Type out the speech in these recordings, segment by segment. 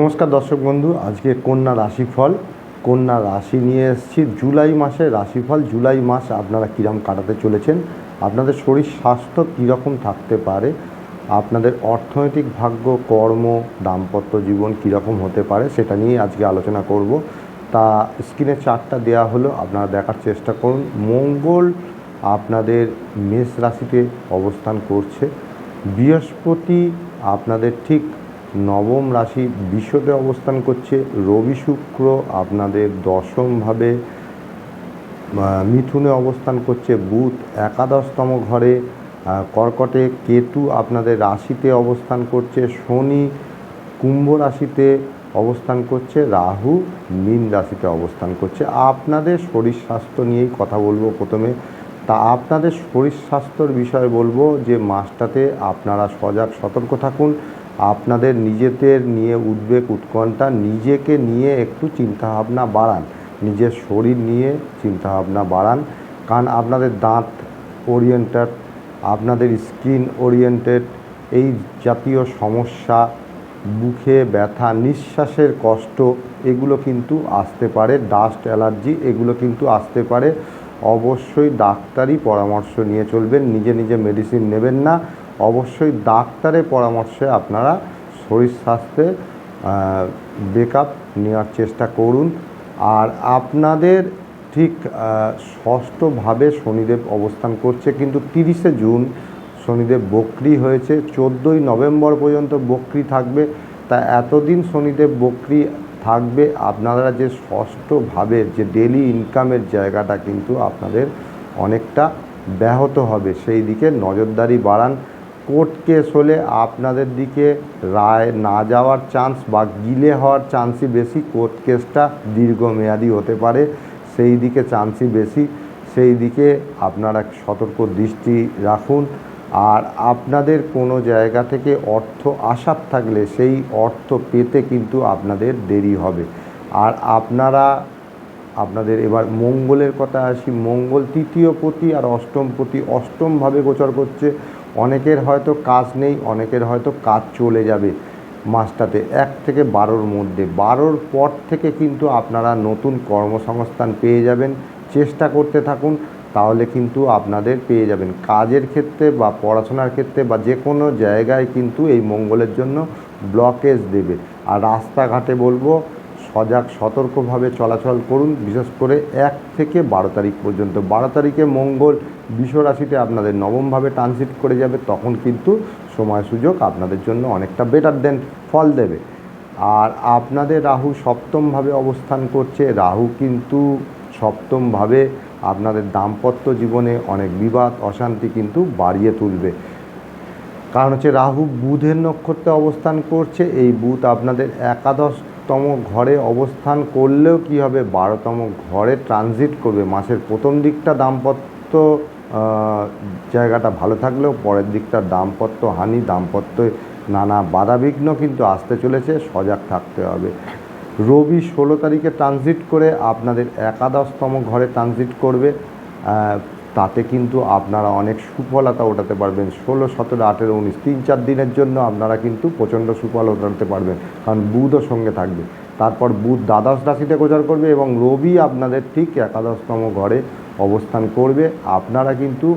নমস্কার দর্শক বন্ধু, আজকে কন্যা রাশিফল। কন্যা রাশি নিয়ে এসেছি জুলাই মাসে। রাশিফল, জুলাই মাস আপনারা কীরকম কাটাতে চলেছেন? আপনাদের শরীর স্বাস্থ্য কীরকম থাকতে পারে? আপনাদের অর্থনৈতিক ভাগ্য, কর্ম, দাম্পত্য জীবন কীরকম হতে পারে সেটা নিয়ে আজকে আলোচনা করব। তা স্ক্রিনে চারটা দেওয়া হলো, আপনারা দেখার চেষ্টা করুন। মঙ্গল আপনাদের মেষ রাশিতে অবস্থান করছে। বৃহস্পতি আপনাদের ঠিক নবম রাশি বিশ্বতে অবস্থান করছে। রবি শুক্র আপনাদের দশমভাবে মিথুনে অবস্থান করছে। বুধ একাদশতম ঘরে কর্কটে কেতু আপনাদের রাশিতে অবস্থান করছে। শনি কুম্ভ রাশিতে অবস্থান করছে। রাহু মীন রাশিতে অবস্থান করছে। আপনাদের শরীর স্বাস্থ্য নিয়েই কথা বলব প্রথমে। তা আপনাদের শরীর স্বাস্থ্যর বিষয়ে বলব যে মাসটাতে আপনারা সজাগ, সতর্ক থাকুন। আপনাদের নিজেদের নিয়ে উদ্বেগ, উৎকণ্ঠা নিজেকে নিয়ে একটু চিন্তাভাবনা বাড়ান। নিজের শরীর নিয়ে চিন্তাভাবনা বাড়ান। কারণ আপনাদের দাঁত ওরিয়েন্টেড আপনাদের স্কিন ওরিয়েন্টেড এই জাতীয় সমস্যা বুকে ব্যথা, নিঃশ্বাসের কষ্ট, এগুলো কিন্তু আসতে পারে। ডাস্ট অ্যালার্জি এগুলো কিন্তু আসতে পারে। অবশ্যই ডাক্তারি পরামর্শ নিয়ে চলবেন, নিজে নিজে মেডিসিন নেবেন না। অবশ্যই ডাক্তারের পরামর্শে আপনারা শরীর স্বাস্থ্যের বেকআপ নেওয়ার চেষ্টা করুন। আর আপনাদের ঠিক ষষ্ঠভাবে শনিদেব অবস্থান করছে, কিন্তু তিরিশে জুন শনিদেব বক্রি হয়েছে। চোদ্দোই নভেম্বর পর্যন্ত বক্রি থাকবে। তা এতদিন শনিদেব বক্রি থাকবে, আপনারা যে ষষ্ঠভাবে যে ডেলি ইনকামের জায়গাটা কিন্তু আপনাদের অনেকটা ব্যাহত হবে। সেই দিকে নজরদারি বাড়ান। কোর্ট কেস হলে আপনাদের দিকে রায় না যাওয়ার চান্স বা গিলে হওয়ার চান্সই বেশি। কোর্ট কেসটা দীর্ঘমেয়াদী হতে পারে, সেই দিকে চান্সই বেশি। সেই দিকে আপনারা সতর্ক দৃষ্টি রাখুন। আর আপনাদের কোনো জায়গা থেকে অর্থ আসার থাকলে সেই অর্থ পেতে কিন্তু আপনাদের দেরি হবে। আর আপনারা, আপনাদের এবার মঙ্গলের কথা আসি, মঙ্গল তৃতীয় পতি আর অষ্টম পতি অষ্টমভাবে গোচর করছে। অনেকের হয়তো কাজ নেই, অনেকের হয়তো কাজ চলে যাবে মাসটাতে, এক থেকে বারোর মধ্যে। বারোর পর থেকে কিন্তু আপনারা নতুন কর্মসংস্থান পেয়ে যাবেন। চেষ্টা করতে থাকুন। তাহলে কিন্তু আপনাদের পেয়ে যাবেন। কাজের ক্ষেত্রে বা পড়াশোনার ক্ষেত্রে বা যে কোনো জায়গায় কিন্তু এই মঙ্গলের জন্য ব্লকেজ দেবে। আর রাস্তাঘাটে বলব, সজাগ, সতর্কভাবে চলাচল করুন, বিশেষ করে এক থেকে বারো তারিখ পর্যন্ত। বারো তারিখে মঙ্গল রাশিতে আপনাদের নবমভাবে ট্রানজিট করে যাবে, তখন কিন্তু সময় সুযোগ আপনাদের জন্য অনেকটা বেটার দেন ফল দেবে। আর আপনাদের রাহু সপ্তমভাবে অবস্থান করছে। রাহু কিন্তু সপ্তমভাবে আপনাদের দাম্পত্য জীবনে অনেক বিবাদ, অশান্তি কিন্তু বাড়িয়ে তুলবে। কারণ হচ্ছে রাহু বুধের নক্ষত্রে অবস্থান করছে, এই বুধ আপনাদের একাদশতম ঘরে অবস্থান করলেও কি হবে? বারোতম ঘরে ট্রানজিট করবে। মাসের প্রথম দিকটা দাম্পত্য জায়গাটা ভালো থাকলেও পরের দিকটা দাম্পত্য হানি, দাম্পত্যে নানা বাধাবিঘ্ন কিন্তু আসতে চলেছে, সজাগ থাকতে হবে। রবি ষোলো তারিখে ট্রানজিট করে আপনাদের একাদশতম ঘরে ট্রানজিট করবে। তাতে কিন্তু আপনারা অনেক সুফলতা ওঠাতে পারবেন। ষোলো, সতেরো, আঠেরো, উনিশ, তিন, চার দিনের জন্য আপনারা কিন্তু প্রচণ্ড সুফল ওঠাতে পারবেন। কারণ বুধও সঙ্গে থাকবে। তারপর বুধ দ্বাদশ রাশিতে গোচর করবে এবং রবি আপনাদের ঠিক একাদশতম ঘরে অবস্থান করবে। আপনারা কিন্তু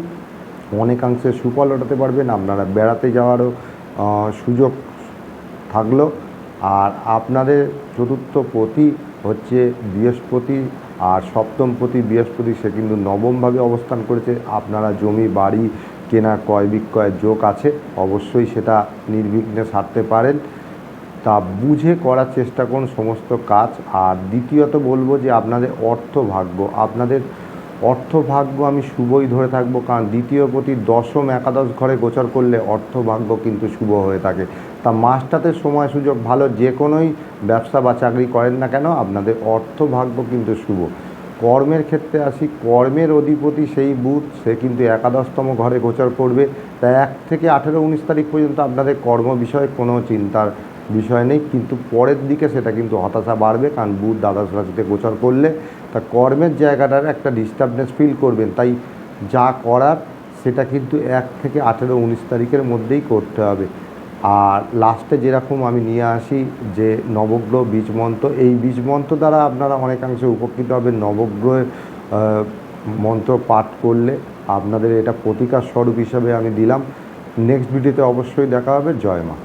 অনেকাংশে সুফল ওঠাতে পারবেন। আপনারা বেড়াতে যাওয়ারও সুযোগ থাকল। আর আপনাদের চতুর্থ পতি হচ্ছে বৃহস্পতি, আর সপ্তম পতি বৃহস্পতি সে কিন্তু নবমভাবে অবস্থান করেছে। আপনারা জমি, বাড়ি, কেনা, ক্রয়, বিক্রয়ের যোগ আছে, অবশ্যই সেটা নির্বিঘ্নে সারতে পারেন। তা বুঝে করার চেষ্টা করুন সমস্ত কাজ। আর দ্বিতীয়ত বলব যে আপনাদের অর্থ ভাগ্য আপনাদের অর্থ ভাগ্য আমি শুভই ধরে থাকব, কারণ দ্বিতীয় প্রতি দশম একাদশ ঘরে গোচর করলে অর্থভাগ্য কিন্তু শুভ হয়ে থাকে। তা মাসটাতে সময় সুযোগ ভালো যে কোনোই ব্যবসা বা চাকরি করেন না কেন, আপনাদের অর্থ ভাগ্য কিন্তু শুভ। কর্মের ক্ষেত্রে আসি, কর্মের অধিপতি সেই বুধ, সে কিন্তু একাদশতম ঘরে গোচর করবে। তা এক থেকে আঠেরো উনিশ তারিখ পর্যন্ত আপনাদের কর্ম বিষয়ে কোনো চিন্তার বিষয় নেই, কিন্তু পরের দিকে সেটা কিন্তু হতাশা বাড়বে, কারণ বুধ দ্বাদশ রাশিতে গোচর করলে তা কর্মের জায়গাটার একটা ডিস্টার্বনেস ফিল করবেন। তাই যা করার সেটা কিন্তু এক থেকে আঠেরো উনিশ তারিখের মধ্যেই করতে হবে। আর লাস্টে যেরকম আমি নিয়ে আসি যে নবগ্রহ বীজ মন্ত্র, এই বীজ মন্ত্র দ্বারা আপনারা অনেকাংশে উপকৃত হবেন। নবগ্রহের মন্ত্র পাঠ করলে আপনাদের এটা প্রতিকার স্বরূপ হিসাবে আমি দিলাম। নেক্সট ভিডিওতে অবশ্যই দেখা হবে। জয় মা।